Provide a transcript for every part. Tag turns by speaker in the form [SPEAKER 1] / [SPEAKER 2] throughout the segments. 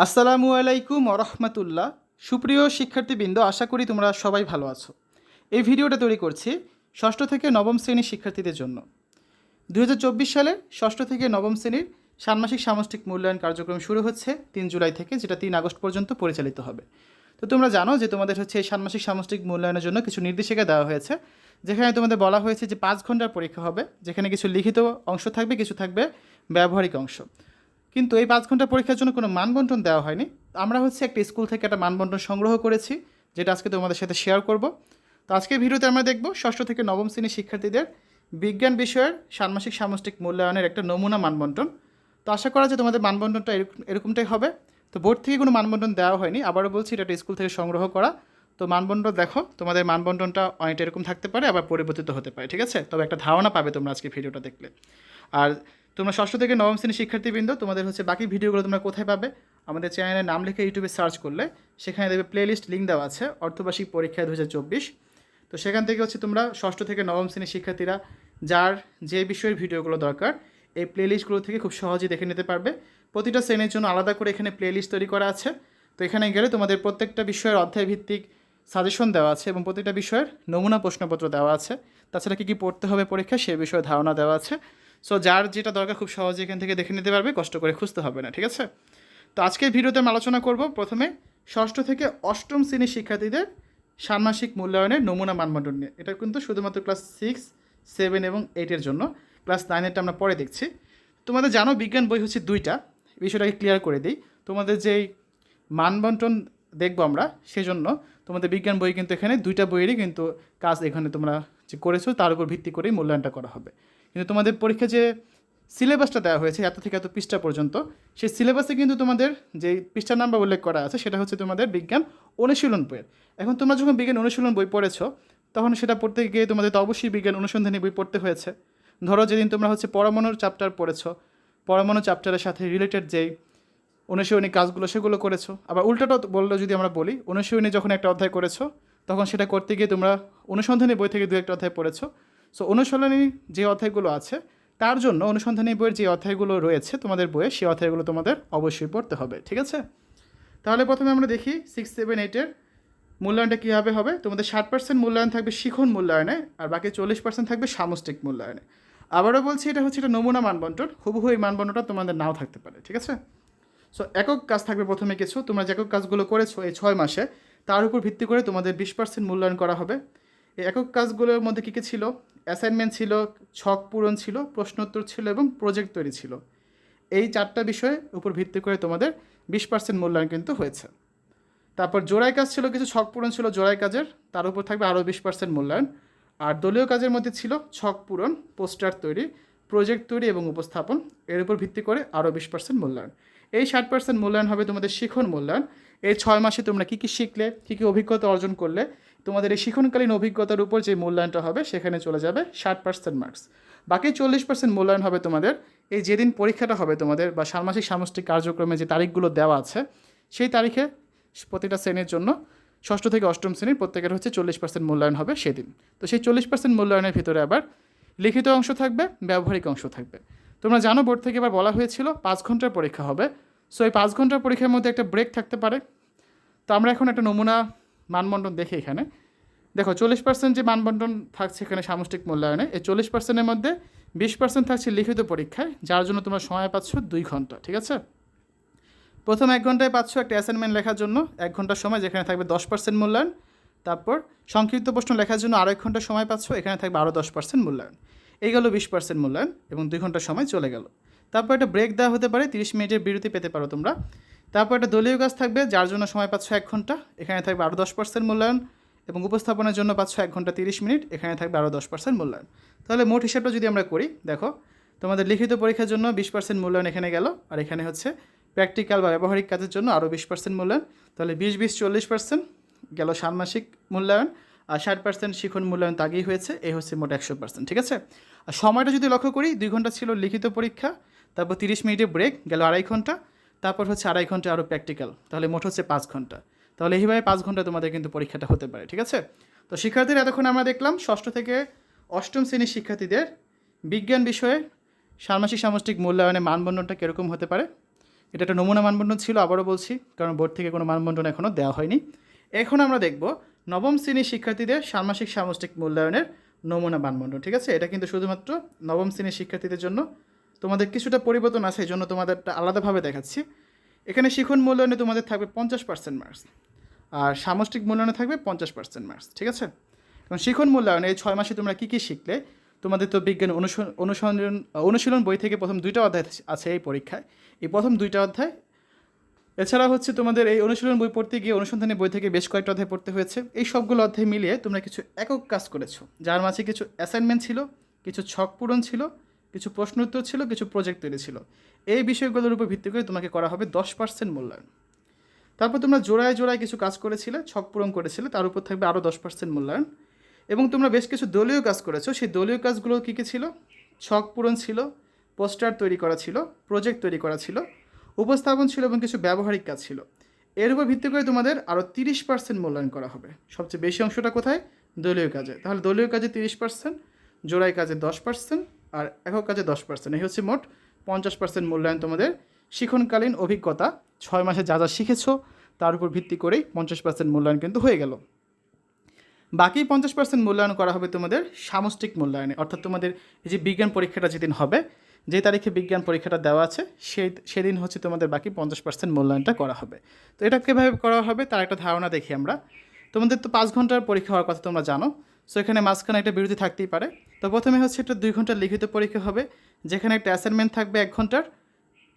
[SPEAKER 1] আসসালামু আলাইকুম রহমতুল্লাহ। সুপ্রিয় শিক্ষার্থীবৃন্দ, আশা করি তোমরা সবাই ভালো আছো। এই ভিডিওটা তৈরি করছি ষষ্ঠ থেকে নবম শ্রেণির শিক্ষার্থীদের জন্য। দু সালে ষষ্ঠ থেকে নবম শ্রেণির ষান্মাসিক সামষ্টিক মূল্যায়ন কার্যক্রম শুরু হচ্ছে তিন জুলাই থেকে, যেটা তিন আগস্ট পর্যন্ত পরিচালিত হবে। তো তোমরা জানো যে তোমাদের হচ্ছে এই ষান্মাসিক সামষ্টিক মূল্যায়নের জন্য কিছু নির্দেশিকা দেওয়া হয়েছে, যেখানে তোমাদের বলা হয়েছে যে পাঁচ ঘণ্টার পরীক্ষা হবে, যেখানে কিছু লিখিত অংশ থাকবে, কিছু থাকবে ব্যবহারিক অংশ। কিন্তু এই পাঁচ ঘণ্টা পরীক্ষার জন্য কোনো মানবন্টন দেওয়া হয়নি। আমরা হচ্ছে একটা স্কুল থেকে একটা মানবন্টন সংগ্রহ করেছি, যেটা আজকে তোমাদের সাথে শেয়ার করব। তো আজকের ভিডিওতে আমরা দেখব ষষ্ঠ থেকে নবম শ্রেণির শিক্ষার্থীদের বিজ্ঞান বিষয়ের ষান্মাসিক সামষ্টিক মূল্যায়নের একটা নমুনা মানবন্টন তো আশা করা যায় তোমাদের মানবন্টনটা এরকম এরকমটাই হবে। তো বোর্ড থেকে কোনো মানবন্টন দেওয়া হয়নি, আবারও বলছি এটা একটা স্কুল থেকে সংগ্রহ করা। তো মানবন্টন দেখো, তোমাদের মানবন্টনটা অনেকটা এরকম থাকতে পারে, আবার পরিবর্তিত হতে পারে, ঠিক আছে? তবে একটা ধারণা পাবে তোমরা আজকে ভিডিওটা দেখলে। আর তোমরা ষষ্ঠ থেকে নবম শ্রেণির শিক্ষার্থীবৃন্দ, তোমাদের হচ্ছে বাকি ভিডিওগুলো তোমরা কোথায় পাবে? আমাদের চ্যানেলের নাম লিখে ইউটিউবে সার্চ করলে সেখানে দেখবে প্লেলিস্ট লিঙ্ক দেওয়া আছে, অর্থবার্ষিক পরীক্ষা দু হাজার চব্বিশ। তো সেখান থেকে হচ্ছে তোমরা ষষ্ঠ থেকে নবম শ্রেণির শিক্ষার্থীরা যার যে বিষয়ের ভিডিওগুলো দরকার, এই প্লেলিস্টগুলো থেকে খুব সহজেই দেখে নিতে পারবে। প্রতিটা শ্রেণির জন্য আলাদা করে এখানে প্লেলিস্ট তৈরি করা আছে। তো এখানে গেলে তোমাদের প্রত্যেকটা বিষয়ের অধ্যায় ভিত্তিক সাজেশন দেওয়া আছে এবং প্রতিটা বিষয়ের নমুনা প্রশ্নপত্র দেওয়া আছে। তাছাড়া কী কী পড়তে হবে পরীক্ষা সে বিষয়ে ধারণা দেওয়া আছে। সো যার যেটা দরকার খুব সহজে এখান থেকে দেখে নিতে পারবে, কষ্ট করে খুঁজতে হবে না, ঠিক আছে? তো আজকের ভিডিওতে আমি আলোচনা করব প্রথমে ষষ্ঠ থেকে অষ্টম শ্রেণির শিক্ষার্থীদের ষান্মাসিক মূল্যায়নের নমুনা মানবন্টন নিয়ে। এটা কিন্তু শুধুমাত্র ক্লাস সিক্স, সেভেন এবং এইটের জন্য। ক্লাস নাইনেরটা আমরা পরে দেখছি। তোমাদের জানো, বিজ্ঞান বই হচ্ছে দুইটা। বিষয়টাকে ক্লিয়ার করে দিই। তোমাদের যেই মানবন্টন দেখব আমরা, সেজন্য তোমাদের বিজ্ঞান বই কিন্তু এখানে দুইটা বইয়েরই কিন্তু কাজ এখানে তোমরা যে করেছ, তার উপর ভিত্তি করেই মূল্যায়নটা করা হবে। কিন্তু তোমাদের পরীক্ষা যে সিলেবাসটা দেওয়া হয়েছে, এত থেকে এত পৃষ্ঠা পর্যন্ত, সেই সিলেবাসে কিন্তু তোমাদের যে পৃষ্ঠা নাম্বার উল্লেখ করা আছে, সেটা হচ্ছে তোমাদের বিজ্ঞান অনুশীলন বইয়ের। এখন তোমরা যখন বিজ্ঞান অনুশীলন বই পড়েছো, তখন সেটা পড়তে গিয়ে তোমাদের তো অবশ্যই বিজ্ঞান অনুসন্ধানী বই পড়তে হয়েছে। ধরো যেদিন তোমরা হচ্ছে পরমাণুর চ্যাপ্টার পড়েছো, পরমাণু চ্যাপ্টারের সাথে রিলেটেড যেই অনুশীলনী কাজগুলো, সেগুলো করেছ। আবার উল্টাটা বললে যদি আমরা বলি, অনুশীলনী যখন একটা অধ্যায় করেছ, তখন সেটা করতে গিয়ে তোমরা অনুসন্ধানী বই থেকে দু একটা অধ্যায় পড়েছো। সো অনুশীলনী যে অধ্যায়গুলো আছে, তার জন্য অনুসন্ধানী বইয়ের যে অধ্যায়গুলো রয়েছে তোমাদের বইয়ে, সেই অধ্যায়গুলো তোমাদের অবশ্যই পড়তে হবে, ঠিক আছে? তাহলে প্রথমে আমরা দেখি সিক্স সেভেন এইটের মূল্যায়নটা কীভাবে হবে। তোমাদের ষাট পার্সেন্ট মূল্যায়ন থাকবে শিখন মূল্যায়নে, আর বাকি চল্লিশ পার্সেন্ট থাকবে সামষ্টিক মূল্যায়নে। আবারও বলছি, এটা হচ্ছে এটা নমুনা মানবন্টন, হুবহু এই মানবন্টনটা তোমাদের নাও থাকতে পারে, ঠিক আছে? সো একক কাজ থাকবে প্রথমে কিছু, তোমরা যে একক কাজগুলো করেছ এই ছয় মাসে, তার উপর ভিত্তি করে তোমাদের বিশ পার্সেন্ট মূল্যায়ন করা হবে। এই একক কাজগুলোর মধ্যে কী কী ছিল? অ্যাসাইনমেন্ট ছিল, ছক পূরণ ছিল, প্রশ্নোত্তর ছিল এবং প্রজেক্ট তৈরি ছিল। এই চারটা বিষয়ের উপর ভিত্তি করে তোমাদের বিশ পার্সেন্ট মূল্যায়ন কিন্তু হয়েছে। তারপর জোড়াই কাজ ছিল, কিছু ছক পূরণ ছিল জোড়াই কাজের, তার উপর থাকবে আরও বিশ পার্সেন্ট মূল্যায়ন। আর দলীয় কাজের মধ্যে ছিল ছক পূরণ, পোস্টার তৈরি প্রজেক্ট তৈরি এবং উপস্থাপন, এর উপর ভিত্তি করে আরও বিশ পার্সেন্ট মূল্যায়ন। এই ষাট পার্সেন্ট মূল্যায়ন হবে তোমাদের শিখন মূল্যায়ন। এই ছয় মাসে তোমরা কী কী শিখলে, কী কী অভিজ্ঞতা অর্জন করলে তোমাদের এই শিখনকালীন অভিজ্ঞতার উপর যে মূল্যায়নটা হবে, সেখানে চলে যাবে ষাট পার্সেন্ট মার্কস বাকি চল্লিশ পার্সেন্ট মূল্যায়ন হবে তোমাদের, এই যেদিন পরীক্ষাটা হবে তোমাদের বা ষান্মাসিক সামষ্টিক কার্যক্রমে যে তারিখগুলো দেওয়া আছে, সেই তারিখে প্রতিটা শ্রেণির জন্য ষষ্ঠ থেকে অষ্টম শ্রেণির প্রত্যেকের হচ্ছে চল্লিশ পার্সেন্ট মূল্যায়ন হবে সেদিন। তো সেই চল্লিশ পার্সেন্ট মূল্যায়নের ভিতরে আবার লিখিত অংশ থাকবে, ব্যবহারিক অংশ থাকবে। তোমরা জানো, বোর্ড থেকে এবার বলা হয়েছিল পাঁচ ঘণ্টার পরীক্ষা হবে। সো এই পাঁচ ঘণ্টার পরীক্ষার মধ্যে একটা ব্রেক থাকতে পারে। তো আমরা এখন একটা নমুনা মানবন্টন দেখি এখানে। দেখো, চল্লিশ পার্সেন্ট যে মানবন্টন থাকছে এখানে সামষ্টিক মূল্যায়নে, এই চল্লিশ পার্সেন্টের মধ্যে বিশ পার্সেন্ট থাকছে লিখিত পরীক্ষায়, যার জন্য তোমরা সময় পাচ্ছ দুই ঘণ্টা, ঠিক আছে? প্রথম এক ঘন্টায় পাচ্ছ একটা অ্যাসাইনমেন্ট লেখার জন্য, এক ঘণ্টার সময় যেখানে থাকবে দশ পার্সেন্ট মূল্যায়ন। তারপর সংক্ষিপ্ত প্রশ্ন লেখার জন্য আরও এক ঘণ্টা সময় পাচ্ছ, এখানে থাকবে আরও দশ পার্সেন্ট মূল্যায়ন। এই গেলো বিশ পার্সেন্ট মূল্যায়ন এবং দুই ঘণ্টার সময় চলে গেল। তারপর একটা ব্রেক দেওয়া হতে পারে, তিরিশ মিনিটের বিরতি পেতে পারো তোমরা। তারপর একটা দলীয় কাজ থাকবে, যার জন্য সময় পাচ্ছ এক ঘণ্টা। এখানে থাকবে আরও দশ পার্সেন্ট মূল্যায়ন এবং উপস্থাপনের জন্য পাচ্ছ এক ঘণ্টা তিরিশ মিনিট, এখানে থাকবে আরও দশ পার্সেন্ট মূল্যায়ন। তাহলে মোট হিসাবটা যদি আমরা করি, দেখো, তোমাদের লিখিত পরীক্ষার জন্য বিশ পার্সেন্ট মূল্যায়ন এখানে গেল, আর এখানে হচ্ছে প্র্যাকটিক্যাল বা ব্যবহারিক কাজের জন্য আরও বিশ পার্সেন্ট মূল্যায়ন। তাহলে বিশ বিশ, চল্লিশ পার্সেন্ট গেল ষান্মাসিক মূল্যায়ন, আর ষাট পার্সেন্ট শিখন মূল্যায়ন তাগেই হয়েছে এই হচ্ছে মোট একশো পার্সেন্ট ঠিক আছে? আর সময়টা যদি লক্ষ্য করি, দুই ঘণ্টা ছিল লিখিত পরীক্ষা, তারপর তিরিশ মিনিটে ব্রেক গেল আড়াই ঘণ্টা। তারপর হচ্ছে আড়াই ঘণ্টা আরও প্র্যাকটিক্যাল তাহলে মোট হচ্ছে পাঁচ ঘণ্টা। তাহলে এইভাবে পাঁচ ঘণ্টা তোমাদের কিন্তু পরীক্ষাটা হতে পারে, ঠিক আছে? তো শিক্ষার্থীরা এতক্ষণ আমরা দেখলাম, ষষ্ঠ থেকে অষ্টম শ্রেণির শিক্ষার্থীদের বিজ্ঞান বিষয়ে ষান্মাসিক সামষ্টিক মূল্যায়নে মানবন্ধনটা কীরকম হতে পারে? এটা একটা নমুনা মানবন্টন ছিল, আবারও বলছি, কারণ বোর্ড থেকে কোনো মানবন্টন এখনও দেওয়া হয়নি। এখন আমরা দেখব নবম শ্রেণির শিক্ষার্থীদের ষান্মাসিক সামষ্টিক মূল্যায়নের নমুনা মানবন্টন ঠিক আছে? এটা কিন্তু শুধুমাত্র নবম শ্রেণির শিক্ষার্থীদের জন্য তোমাদের কিছুটা পরিবর্তন আছে এই জন্য তোমাদেরটা আলাদাভাবে দেখাচ্ছি। এখানে শিখন মূল্যায়নে তোমাদের থাকবে পঞ্চাশ পার্সেন্ট মার্কস আর সামষ্টিক মূল্যায়নে থাকবে পঞ্চাশ পার্সেন্ট মার্কস ঠিক আছে? এবং শিখন মূল্যায়নে এই ছয় মাসে তোমরা কী কী শিখলে, তোমাদের তো বিজ্ঞান অনুসরণ অনুশীলন বই থেকে প্রথম দুইটা অধ্যায় আছে এই পরীক্ষায়। এই প্রথম দুইটা অধ্যায় এছাড়া হচ্ছে তোমাদের এই অনুশীলন বই পড়তে গিয়ে অনুসন্ধানী বই থেকে বেশ কয়েকটা অধ্যায় পড়তে হয়েছে। এই সবগুলো অধ্যায় মিলিয়ে তোমরা কিছু একক কাজ করেছ, যার মাঝে কিছু অ্যাসাইনমেন্ট ছিল, কিছু ছক পূরণ ছিল কিছু প্রশ্ন উত্তর ছিল, কিছু প্রজেক্ট তৈরি ছিল। এই বিষয়গুলোর উপর ভিত্তি করে তোমাকে করা হবে দশ পার্সেন্ট মূল্যায়ন। তারপর তোমরা জোড়ায় জোড়ায় কিছু কাজ করেছিলে, ছক পূরণ করেছিলে, তার উপর থাকবে আরও দশ পার্সেন্ট মূল্যায়ন। এবং তোমরা বেশ কিছু দলীয় কাজ করেছ, সেই দলীয় কাজগুলো কী কী ছিল? ছক পূরণ ছিল, পোস্টার তৈরি করা ছিল প্রজেক্ট তৈরি করা ছিল, উপস্থাপন ছিল এবং কিছু ব্যবহারিক কাজ ছিল। এর উপর ভিত্তি করে তোমাদের আরও তিরিশ পার্সেন্ট মূল্যায়ন করা হবে। সবচেয়ে বেশি অংশটা কোথায়? দলীয় কাজে। তাহলে দলীয় কাজে তিরিশ পার্সেন্ট জোড়াই কাজে দশ পার্সেন্ট আর একক কাজে দশ পার্সেন্ট। এই হচ্ছে মোট পঞ্চাশ পার্সেন্ট মূল্যায়ন তোমাদের। শিক্ষণকালীন অভিজ্ঞতা, ছয় মাসে যা যা শিখেছো, তার উপর ভিত্তি করেই পঞ্চাশ পার্সেন্ট মূল্যায়ন কিন্তু হয়ে গেল। বাকি পঞ্চাশ পার্সেন্ট মূল্যায়ন করা হবে তোমাদের সামষ্টিক মূল্যায়নে। অর্থাৎ তোমাদের এই যে বিজ্ঞান পরীক্ষাটা যেদিন হবে, যে তারিখে বিজ্ঞান পরীক্ষাটা দেওয়া আছে, সেই, সেদিন হচ্ছে তোমাদের বাকি পঞ্চাশ পার্সেন্ট মূল্যায়নটা করা হবে। তো এটা কীভাবে করা হবে, তার একটা ধারণা দেখি আমরা। তোমাদের তো পাঁচ ঘণ্টার পরীক্ষা হওয়ার কথা তোমরা জানো। সো এখানে মাঝখানে একটা বিরতি থাকতেই পারে। তো প্রথমে হচ্ছে একটা দুই ঘণ্টার লিখিত পরীক্ষা হবে, যেখানে একটা অ্যাসাইনমেন্ট থাকবে এক ঘণ্টার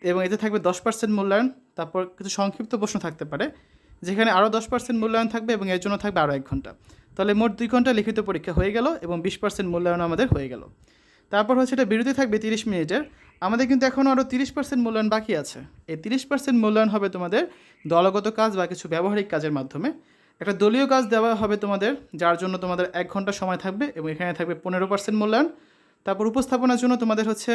[SPEAKER 1] এবং এতে থাকবে দশ পার্সেন্ট মূল্যায়ন, তারপর কিছু সংক্ষিপ্ত প্রশ্ন থাকতে পারে, যেখানে আরও দশ পার্সেন্ট মূল্যায়ন থাকবে এবং এর জন্য থাকবে আরও এক ঘণ্টা। তাহলে মোট দুই ঘণ্টা লিখিত পরীক্ষা হয়ে গেল এবং বিশ পার্সেন্ট মূল্যায়ন আমাদের হয়ে গেল। তারপর হচ্ছে এটা বিরতি থাকবে তিরিশ মিনিটের। আমাদের কিন্তু এখনও আরও তিরিশ পার্সেন্ট মূল্যায়ন বাকি আছে। এই তিরিশ পার্সেন্ট মূল্যায়ন হবে তোমাদের দলগত কাজ বা কিছু ব্যবহারিক কাজের মাধ্যমে। একটা দলীয় কাজ দেওয়া হবে তোমাদের, যার জন্য তোমাদের এক ঘণ্টা সময় থাকবে এবং এখানে থাকবে পনেরো পার্সেন্ট মূল্যায়ন। তারপর উপস্থাপনার জন্য তোমাদের হচ্ছে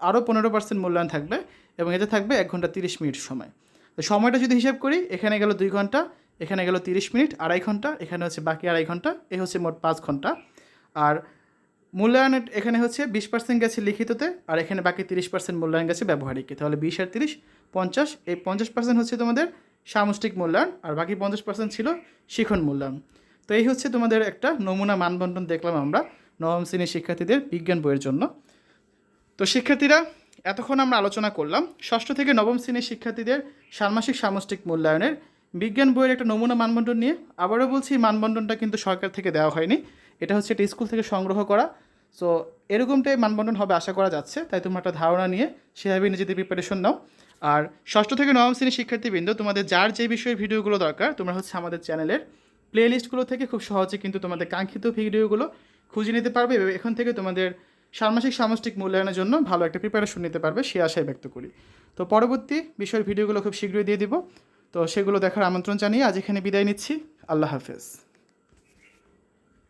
[SPEAKER 1] আরও পনেরো পার্সেন্ট মূল্যায়ন থাকবে এবং এতে থাকবে এক ঘণ্টা তিরিশ মিনিট সময়। তো সময়টা যদি হিসাব করি, এখানে গেল দুই ঘণ্টা, এখানে গেল তিরিশ মিনিট, আড়াই ঘণ্টা, এখানে হচ্ছে বাকি আড়াই ঘণ্টা, এ হচ্ছে মোট পাঁচ ঘণ্টা। আর মূল্যায়ন এখানে হচ্ছে বিশ পার্সেন্ট গেছে লিখিততে, আর এখানে বাকি তিরিশ পার্সেন্ট মূল্যায়ন গেছে ব্যবহারিকে তাহলে বিশ আর তিরিশ, পঞ্চাশ, এই পঞ্চাশ পার্সেন্ট হচ্ছে তোমাদের সামষ্টিক মূল্যায়ন আর বাকি পঞ্চাশ পার্সেন্ট ছিল শিখন মূল্যায়ন। তো এই হচ্ছে তোমাদের একটা নমুনা মানবন্টন দেখলাম আমরা নবম শ্রেণির শিক্ষার্থীদের বিজ্ঞান বইয়ের জন্য। তো শিক্ষার্থীরা, এতক্ষণ আমরা আলোচনা করলাম, ষষ্ঠ থেকে নবম শ্রেণির শিক্ষার্থীদের ষান্মাসিক সামষ্টিক মূল্যায়নের বিজ্ঞান বইয়ের একটা নমুনা মানবন্টন নিয়ে আবারও বলছি মানবন্টনটা কিন্তু সরকার থেকে দেওয়া হয়নি। এটা হচ্ছে একটা স্কুল থেকে সংগ্রহ করা। সো এরকমটাই মানবন্টন হবে, আশা করা যাচ্ছে। তাই তোমরা একটা ধারণা নিয়ে সেভাবে নিজেদের প্রিপারেশন নাও। আর ষষ্ঠ থেকে নবম শ্রেণির শিক্ষার্থীবৃন্দ, তোমাদের যার যে বিষয়ে ভিডিওগুলো দরকার, তোমরা হচ্ছে আমাদের চ্যানেলের প্লে লিস্টগুলো থেকে খুব সহজে কিন্তু তোমাদের কাঙ্ক্ষিত ভিডিওগুলো খুঁজে নিতে পারবে এবং এখান থেকে তোমাদের ষান্মাসিক সামষ্টিক মূল্যায়নের জন্য ভালো একটা প্রিপারেশন নিতে পারবে সে আশায় ব্যক্ত করি। তো পরবর্তী বিষয়ের ভিডিওগুলো খুব শীঘ্রই দিয়ে দিব। তো সেগুলো দেখার আমন্ত্রণ জানিয়ে আজ এখানে বিদায় নিচ্ছি। আল্লাহ হাফেজ।